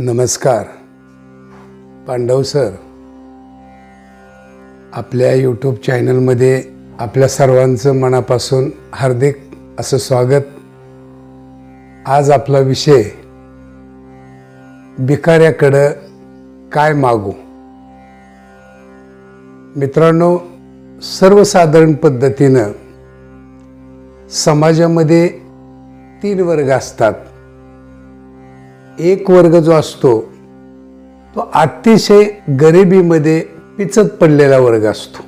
नमस्कार. पांडव सर आपल्या यूट्यूब चॅनलमध्ये आपल्या सर्वांचं मनापासून हार्दिक असं स्वागत. आज आपला विषय भिकाऱ्याकडं काय मागू? मित्रांनो सर्वसाधारण पद्धतीनं समाजामध्ये तीन वर्ग असतात. एक वर्ग जो असतो तो अतिशय गरिबीमध्ये पिचत पडलेला वर्ग असतो.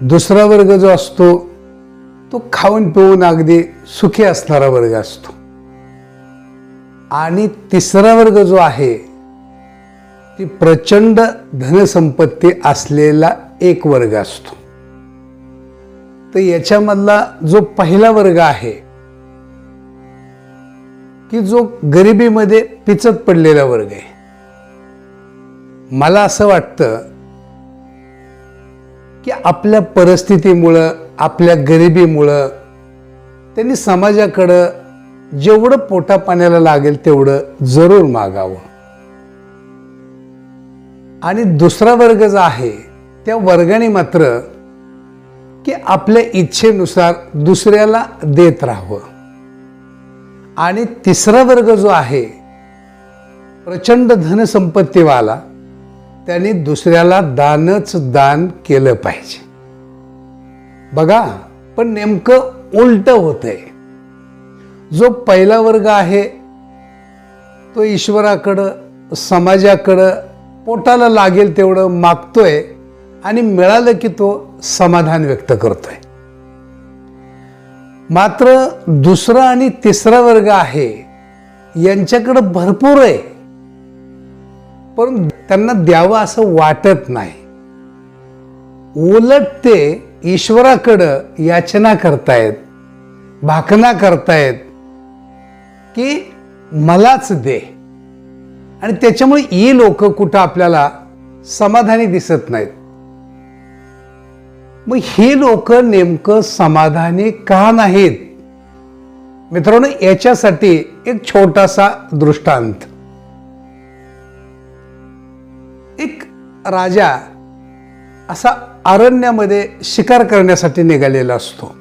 दुसरा वर्ग जो असतो तो खाऊन पिऊन अगदी सुखी असणारा वर्ग असतो. आणि तिसरा वर्ग जो आहे ती प्रचंड धनसंपत्ती असलेला एक वर्ग असतो. तर याच्यामधला जो पहिला वर्ग आहे की जो गरिबीमध्ये पिचत पडलेला वर्ग आहे. मला असं वाटतं की आपल्या परिस्थितीमुळं आपल्या गरिबीमुळं त्यांनी समाजाकडं जेवढं पोटा पाण्याला लागेल तेवढं जरूर मागावं. आणि दुसरा वर्ग जो आहे त्या वर्गाने मात्र की आपल्या इच्छेनुसार दुसऱ्याला देत राहावं. आणि तिसरा वर्ग जो आहे प्रचंड धनसंपत्तीवाला त्याने दुसऱ्याला दानच दान केलं पाहिजे. बघा पण नेमकं उलट होतंय. जो पहिला वर्ग आहे तो ईश्वराकडं समाजाकडं पोटाला लागेल तेवढं मागतोय आणि मिळालं की तो समाधान व्यक्त करतोय. मात्र दुसरा आणि तिसरा वर्ग आहे यांच्याकडं भरपूर आहे. पण त्यांना द्यावं असं वाटत नाही. उलट ते ईश्वराकडं याचना करतायत भाकना करतायत की मलाच दे. आणि त्याच्यामुळे ही लोक कुठं आपल्याला समाधानी दिसत नाहीत. मग ही लोक नेमकं समाधानी का नाहीत? मित्रांनो याच्यासाठी एक छोटासा दृष्टांत. एक राजा असा अरण्यामध्ये शिकार करण्यासाठी निघालेला असतो.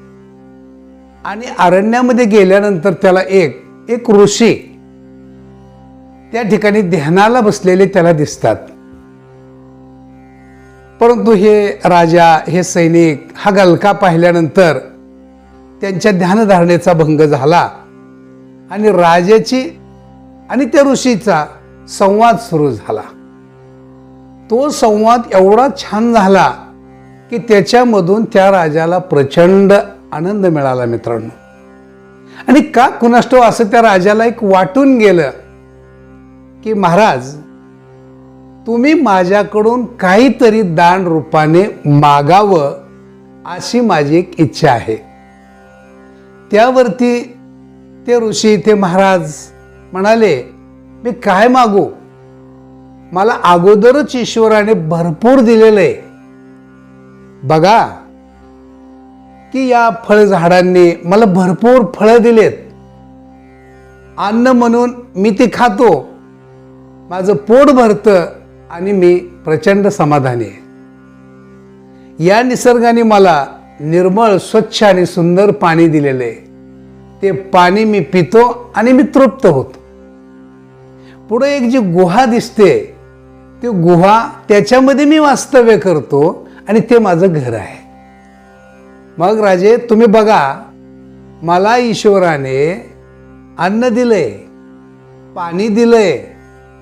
आणि अरण्यामध्ये गेल्यानंतर त्याला एक एक ऋषी त्या ठिकाणी ध्यानाला बसलेले त्याला दिसतात. परंतु हे राजा हे सैनिक हा गलका पाहिल्यानंतर त्यांच्या ध्यानधारणेचा भंग झाला आणि राजाची आणि त्या ऋषीचा संवाद सुरू झाला. तो संवाद एवढा छान झाला की त्याच्यामधून त्या राजाला प्रचंड आनंद मिळाला मित्रांनो. आणि का कुणाष्टो असं त्या राजाला एक वाटून गेलं की महाराज तुम्ही माझ्याकडून काहीतरी दान रूपाने मागावं अशी माझी एक इच्छा आहे. त्यावरती ते ऋषी ते महाराज म्हणाले मी काय मागू? मला अगोदरच ईश्वराने भरपूर दिलेलं आहे. बघा की या फळझाडांनी मला भरपूर फळं दिलेत. अन्न म्हणून मी ते खातो. माझं पोट भरतं. आणि मी प्रचंड समाधानी आहे. या निसर्गाने मला निर्मळ स्वच्छ आणि सुंदर पाणी दिलेलं आहे. ते पाणी मी पितो आणि मी तृप्त होतो. पुढे एक जी गुहा दिसते ती गुहा त्याच्यामध्ये मी वास्तव्य करतो आणि ते माझं घर आहे. मग राजे तुम्ही बघा मला ईश्वराने अन्न दिलंय पाणी दिलंय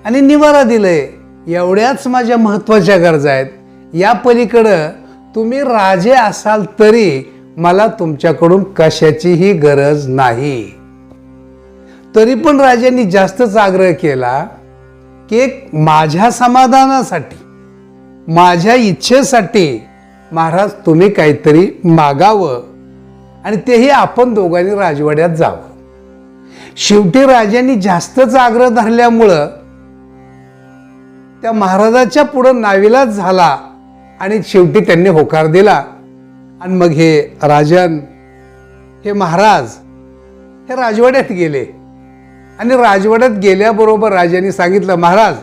आणि निवारा दिलंय. एवढ्याच माझ्या महत्त्वाच्या गरजा आहेत. या पलीकडं तुम्ही राजे असाल तरी मला तुमच्याकडून कशाचीही गरज नाही. तरी पण राजांनी जास्तच आग्रह केला की एक माझ्या समाधानासाठी माझ्या इच्छेसाठी महाराज तुम्ही काहीतरी मागावं आणि तेही आपण दोघांनी राजवाड्यात जावं. शेवटी राजांनी जास्तच आग्रह धरल्यामुळं त्या महाराजाच्या पुढं नाविलाच झाला आणि शेवटी त्यांनी होकार दिला. आणि मग हे राजन हे महाराज हे राजवाड्यात गेले. आणि राजवाड्यात गेल्याबरोबर राजाने सांगितलं महाराज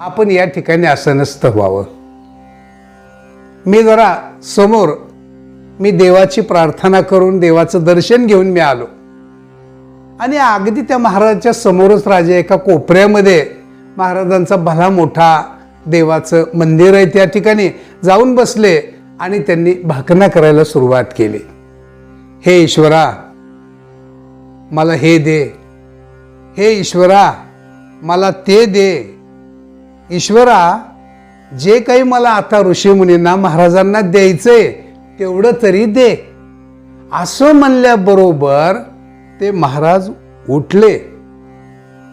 आपण या ठिकाणी असं नसतं व्हावं. मी जरा समोर मी देवाची प्रार्थना करून देवाचं दर्शन घेऊन मी आलो. आणि अगदी त्या महाराजाच्या समोरच राजा एका कोपऱ्यामध्ये महाराजांचा भला मोठा देवाचं मंदिर आहे त्या ठिकाणी. जाऊन बसले आणि त्यांनी भाकना करायला सुरुवात केली. हे ईश्वरा मला हे दे. हे ईश्वरा मला ते दे. ईश्वरा जे काही मला आता ऋषीमुनींना महाराजांना द्यायचंय तेवढं तरी दे. असं म्हणल्याबरोबर ते महाराज उठले.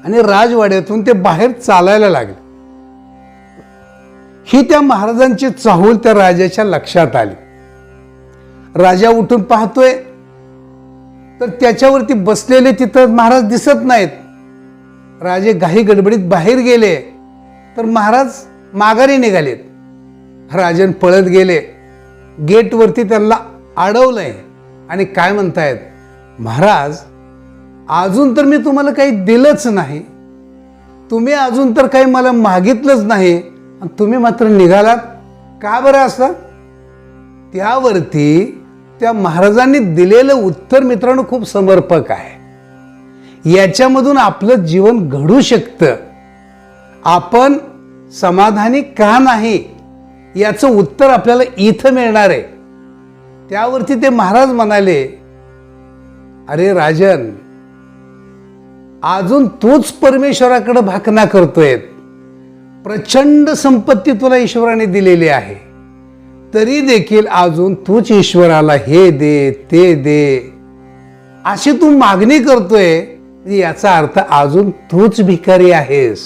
आणि राजवाड्यातून ते बाहेर चालायला लागले. ही त्या महाराजांची चाहूल त्या राजाच्या लक्षात आली. राजा उठून पाहतोय तर त्याच्यावरती बसलेले तिथं महाराज दिसत नाहीत. राजे घाई गडबडीत बाहेर गेले तर महाराज माघारी निघालेत. राजन पळत गेले. गेटवरती त्यांना अडवलंय आणि काय म्हणतायत? महाराज अजून तर मी तुम्हाला काही दिलंच नाही. तुम्ही अजून तर काही मला मागितलंच नाही. आणि तुम्ही मात्र निघालात. का बरं असं? त्यावरती त्या महाराजांनी दिलेलं उत्तर मित्रांनो खूप समर्पक आहे. याच्यामधून आपलं जीवन घडू शकतं. आपण समाधानी का नाही? याचं उत्तर आपल्याला इथं मिळणार आहे. त्यावरती ते महाराज म्हणाले अरे राजन अजून तूच परमेश्वराकडे भाकना करतोय. प्रचंड संपत्ती तुला ईश्वराने दिलेली आहे. तरी देखील अजून तूच ईश्वराला हे दे ते दे. अशी तू मागणी करतोय याचा अर्थ अजून तूच भिकारी आहेस.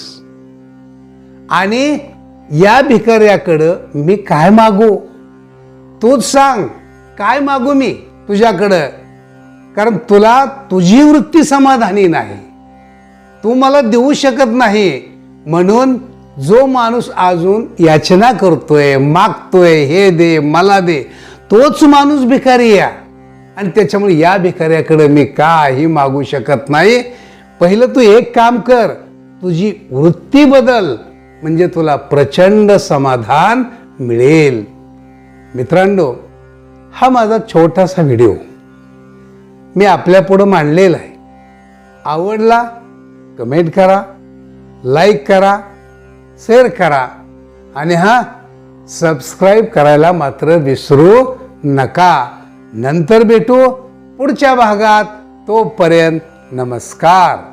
आणि या भिकाऱ्याकडं मी काय मागू? तूच सांग काय मागू मी तुझ्याकडं? कारण तुला तुझी वृत्ती समाधानी नाही. तू मला देऊ शकत नाही. म्हणून जो माणूस अजून याचना करतोय मागतोय हे दे मला दे तोच माणूस भिकारी या आणि त्याच्यामुळे या भिकाऱ्याकडे मी काही मागू शकत नाही. पहिलं तू एक काम कर तुझी वृत्ती बदल म्हणजे तुला प्रचंड समाधान मिळेल. मित्रांनो हा माझा छोटासा व्हिडिओ मी आपल्यापुढं मांडलेला आहे. आवडला कमेंट करा लाईक करा शेअर करा आणि हां सबस्क्राईब करायला मात्र विसरू नका. नंतर भेटू पुढच्या भागात. तोपर्यंत नमस्कार.